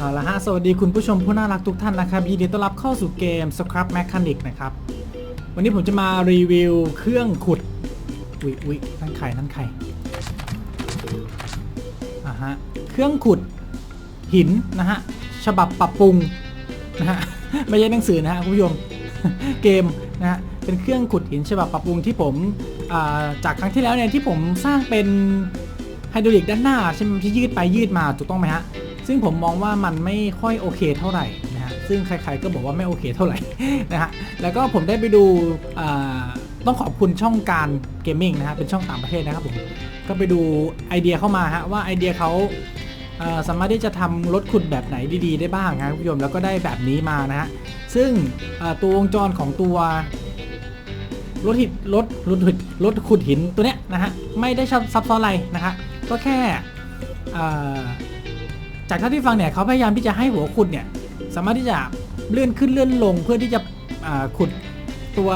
เอาละฮะ สวัสดีคุณผู้ชมผู้น่ารักทุกท่านนะครับ ยินดีต้อนรับเข้าสู่เกม Scrap Mechanic นะครับ วันนี้ผมจะมารีวิวเครื่องขุดวิวินั่นไข่นั่นไข่อ่าฮะ เครื่องขุดหินนะฮะ ฉบับปรับปรุงนะฮะ ไม่ใช่หนังสือนะฮะคุณผู้ชม เกมนะฮะ เป็นเครื่องขุดหินฉบับปรับปรุงที่ผมอ่าจากครั้งที่แล้วเนี่ยที่ผมสร้างเป็นไฮดรอลิกด้านหน้าใช่ไหมที่ยืดไปยืดมาถูกต้องไหมฮะ ซึ่งผมมองว่ามันไม่ค่อยโอเคเท่าไหร่นะฮะซึ่งใครๆก็บอกว่าไม่โอเคเท่าไหร่นะฮะแล้วก็ผมได้ไปดูต้องขอบคุณช่องการเกมมิ่งนะฮะเป็นช่องต่างประเทศนะครับผมก็ไปดูไอเดียเข้ามาฮะว่าไอเดียเขาสามารถที่จะทำรถขุดแบบไหนดีๆ ได้บ้างนะครับคุณผู้ชมแล้วก็ได้แบบนี้มานะฮะซึ่งตัววงจรของตัวรถหินรถรถหินรถขุดหินตัวเนี้ยนะฮะไม่ได้ซับซ้อนอะไรนะฮะก็แค่ จากเท่าที่ฟังเนี่ยเขาพยายามที่จะให้หัวขุดเนี่ยสามารถที่จะเลื่อนขึ้นเลื่อนลงเพื่อที่จะขุดตัว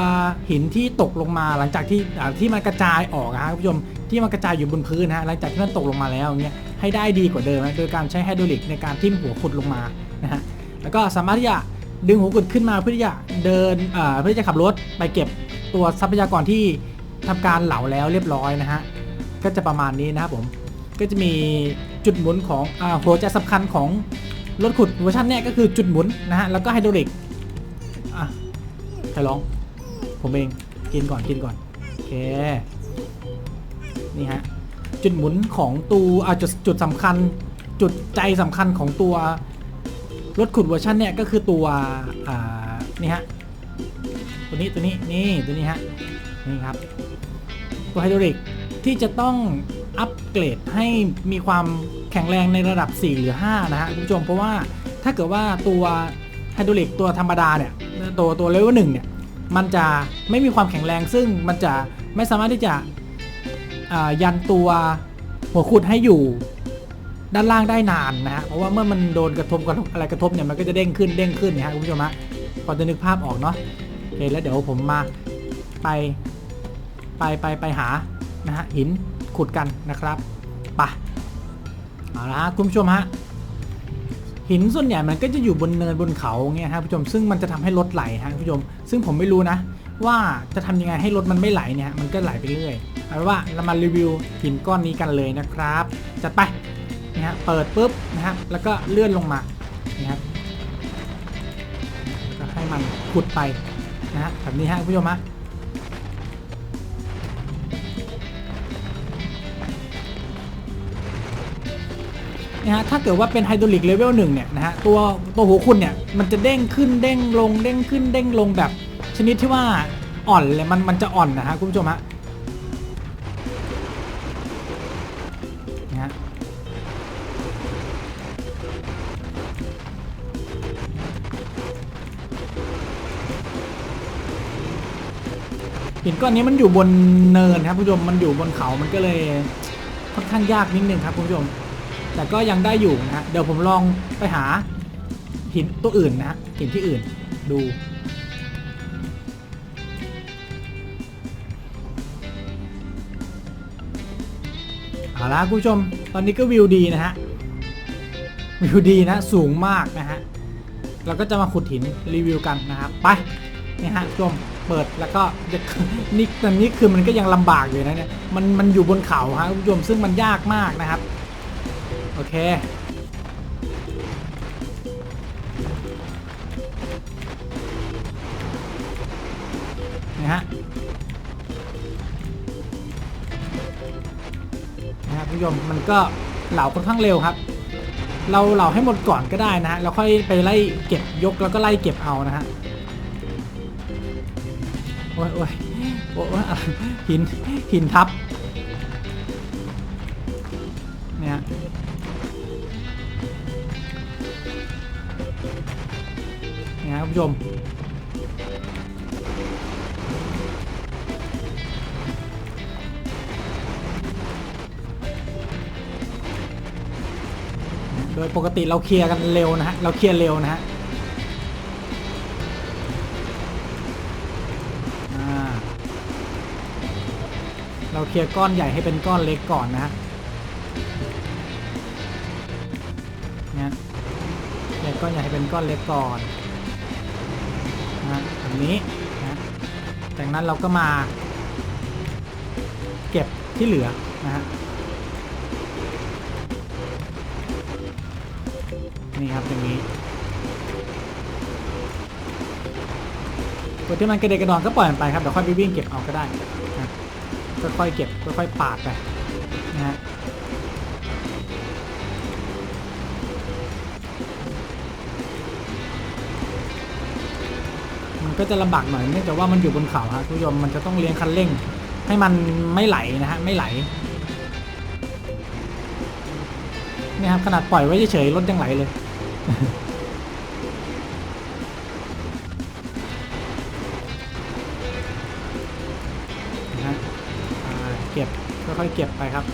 หินที่ตกลงมาหลังจากที่ที่มันกระจายออกนะฮะคุณผู้ชมที่มันกระจายอยู่บนพื้นนะฮะหลังจากที่มันตกลงมาแล้วเนี่ยให้ได้ดีกว่าเดิมนะโดยการใช้ไฮดรอลิกในการทิ่มหัวขุดลงมานะฮะแล้วก็สามารถที่จะดึงหัวขุดขึ้นมาเพื่อที่จะเดินเพื่อที่จะขับรถไปเก็บตัวทรัพยากรที่ทำการเหลาแล้วเรียบร้อยนะฮะก็จะประมาณนี้นะครับผมก็จะมี จุดหมุนของอ่าหัวใจสำคัญของรถขุดเวอร์ชันเนี้ยก็คือจุดหมุนนะฮะแล้วก็ไฮดรอลิกอะใครร้อง ผมเองกินก่อนกินก่อนโอเคนี่ฮะจุดหมุนของตัวอ่าจุดจุดสำคัญจุดใจสำคัญของตัวรถขุดเวอร์ชันเนี้ยก็คือตัวอ่านี่ฮะตัวนี้ตัวนี้นี่ตัวนี้ฮะนี่ครับตัวไฮดรอลิกที่จะต้อง อัปเกรดให้มีความแข็งแรงในระดับ 4 หรือ 5 นะฮะคุณผู้ชมเพราะว่าถ้าเกิดว่าตัวไฮดรอลิกตัวธรรมดาเนี่ยตัวตัวเลเวลหนึ่งเนี่ยมันจะไม่มีความแข็งแรงซึ่งมันจะไม่สามารถที่จะยันตัวหัวขุดให้อยู่ด้านล่างได้นานนะฮะเพราะว่าเมื่อมันโดนกระทบกระทบอะไรกระทบเนี่ยมันก็จะเด้งขึ้นเด้งขึ้นนะฮะคุณผู้ชมฮะพอจะนึกภาพออกเนาะโอเคแล้วเดี๋ยวผมมาไปไปไปไปหานะฮะหิน ขุดกันนะครับไปะเอาละคุณผู้ชมฮะหินส่วนใหญ่มันก็จะอยู่บนเนินบนเขาเงี้ยฮะคุณผู้ชมซึ่งมันจะทำให้รถไหลฮะคุณผู้ชม ซึ่งผมไม่รู้นะ ว่าจะทำยังไงให้รถมันไม่ไหลเนี่ยมันก็ไหลไปเรื่อยเอาเป็นว่าเรามารีวิวหินก้อนนี้กันเลยนะครับจัดไปนะฮะเปิดปุ๊บนะครับแล้วก็เลื่อนลงมานะครับก็ให้มันขุดไปนะฮะแบบนี้ฮะคุณผู้ชมฮะ นะฮะถ้าเกิดว่าเป็นไฮดรอลิกเลเวลหนึ่งเนี่ยนะฮะตัวตัวหัวคุณเนี่ยมันจะเด้งขึ้นเด้งลงเด้งขึ้นเด้งลงแบบชนิดที่ว่าอ่อนเลยมันมันจะอ่อนนะฮะคุณผู้ชมฮะนะฮะหินก้อนนี้มันอยู่บนเนินครับคุณผู้ชมมันอยู่บนเขามันก็เลยค่อนข้างยากนิดนึงครับคุณผู้ชม แต่ก็ยังได้อยู่นะฮะเดี๋ยวผมลองไปหาหินตัวอื่นนะหินที่อื่นดู เอาละคุณผู้ชม ตอนนี้ก็วิวดีนะฮะ วิวดีนะ สูงมากนะฮะ เราก็จะมาขุดหินรีวิวกันนะครับ ไป นี่ฮะคุณผู้ชมเปิดแล้วก็นี่ตอนนี้คือมันก็ยังลำบากอยู่นะเนี่ย มันมันอยู่บนเขาฮะคุณผู้ชมซึ่งมันยากมากนะครับ โอเค นะฮะ นะครับคุณผู้ชมมันก็เหลาค่อนข้างเร็วครับ เราเหลาให้หมดก่อนก็ได้นะฮะ แล้วค่อยไปไล่เก็บยกแล้วก็ไล่เก็บเอานะฮะ โอ้ยโอ้ยโอ้ยหินหินทับเนี่ย ฮะครับผู้ชม โดยปกติเราเคลียร์กันเร็วนะฮะ เราเคลียร์เร็วนะฮะเราเคลียร์ก้อนใหญ่ให้เป็นก้อนเล็กก่อนนะฮะเนี่ยก้อนใหญ่ให้เป็นก้อนเล็กก่อน แบบนี้นะจากนั้นเราก็มา เก็บที่เหลือนะฮะนี่ครับอย่างนี้ตัวที่มันกระเดกกระดอนก็ปล่อยมันไปครับเดี๋ยวค่อยไปวิ่งเก็บเอาก็ได้นะค่อยๆเก็บค่อยๆปาดไปนะฮะ มันก็จะลำบากหน่อยเนื่องจากว่ามันอยู่บนเขาครับคุณผู้ชมมันจะต้องเลี้ยงคันเร่ง ให้มันไม่ไหลนะฮะไม่ไหลนี่ครับขนาดปล่อยไว้เฉยๆรถยังไหลเลยนะฮะเก็บค่อยๆเก็บไปครับ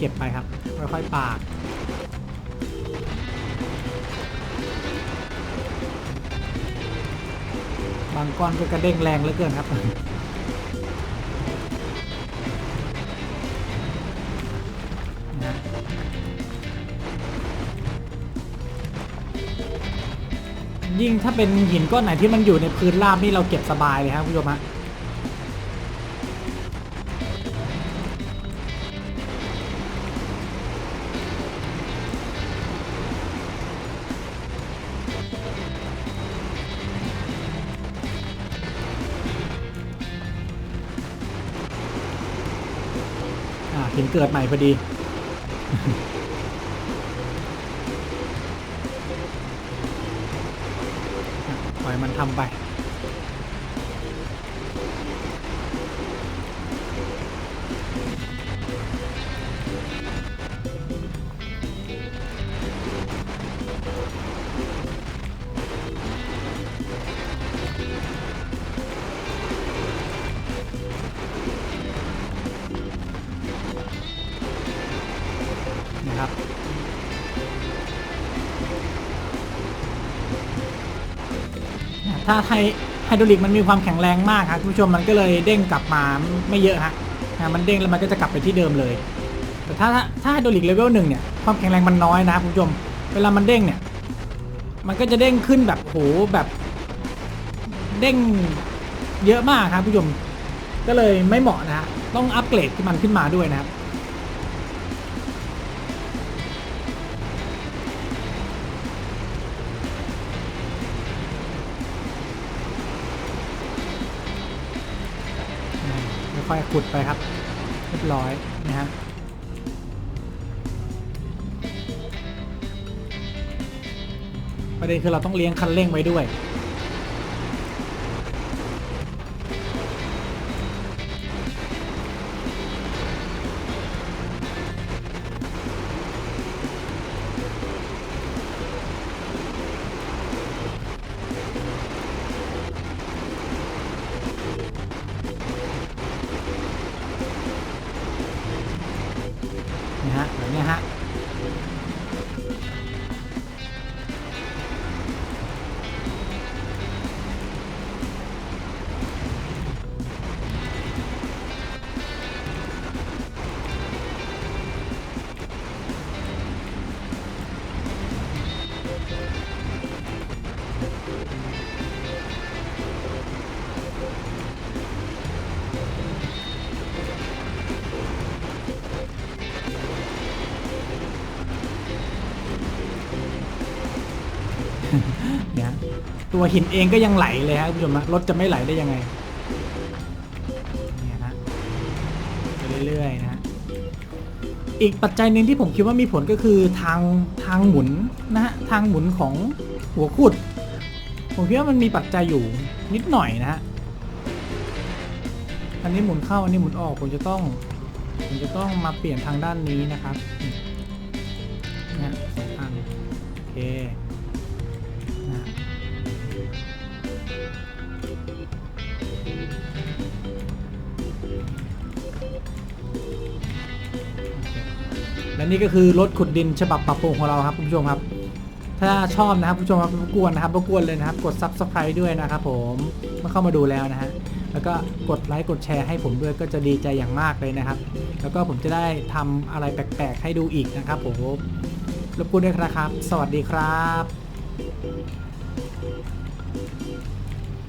เก็บไปครับค่อยๆปาดบางก้อนก็กระเด้งแรงเหลือเกินครับนะยิ่งถ้าเป็นหินก้อนไหนที่มันอยู่ในพื้นราบนี่เราเก็บสบายเลยครับคุณผู้ชมฮะ เกิดใหม่พอดี ปล่อยมันทำไป ถ้าไฮไฮดรอลิกมันมีความแข็งแรงมากครับคุณผู้ชมมันก็เลยเด้งกลับมาไม่เยอะฮะมันเด้งแล้วมันก็จะกลับไปที่เดิมเลย แต่ถ้าถ้าถ้าไฮดรอลิกเลเวลหนึ่งเนี่ยความแข็งแรงมันน้อยนะครับคุณผู้ชม เวลามันเด้งเนี่ย มันก็จะเด้งขึ้นแบบโหแบบเด้งเยอะมากครับคุณผู้ชม ก็เลยไม่เหมาะนะฮะต้องอัปเกรดที่มันขึ้นมาด้วยนะครับ ค่อยๆขุดไปครับเรียบร้อยนะฮะประเด็นคือเราต้องเลี้ยงคันเร่งไว้ด้วย นะฮะแบบนี้ฮะ นะ ตัวหินเองก็ยังไหลเลยฮะคุณผู้ชมรถจะไม่ไหลได้ยังไงเนี่ยฮะไปเรื่อยๆนะฮะอีกปัจจัยหนึ่งที่ผมคิดว่ามีผลก็คือทางทางหมุนนะฮะทางหมุนของหัวขุด ผมคิดว่ามันมีปัจจัยอยู่นิดหน่อยนะฮะอันนี้หมุนเข้าอันนี้หมุนออกผมจะต้องผมจะต้องมาเปลี่ยนทางด้านนี้นะครับนะฮะสองอันโอเค และนี่ก็คือรถขุดดินฉบับปรับปรุงของเราครับคุณผู้ชมครับ ถ้าชอบนะครับคุณผู้ชมครับรบกวนนะครับรบกวนเลยนะครับ กด subscribe ด้วยนะครับผมเมื่อเข้ามาดูแล้วนะฮะแล้วก็กดไลค์กดแชร์ให้ผมด้วยก็จะดีใจอย่างมากเลยนะครับ แล้วก็ผมจะได้ทำอะไรแปลกๆ ให้ดูอีกนะครับผมรบกวนด้วยนะครับ สวัสดีครับ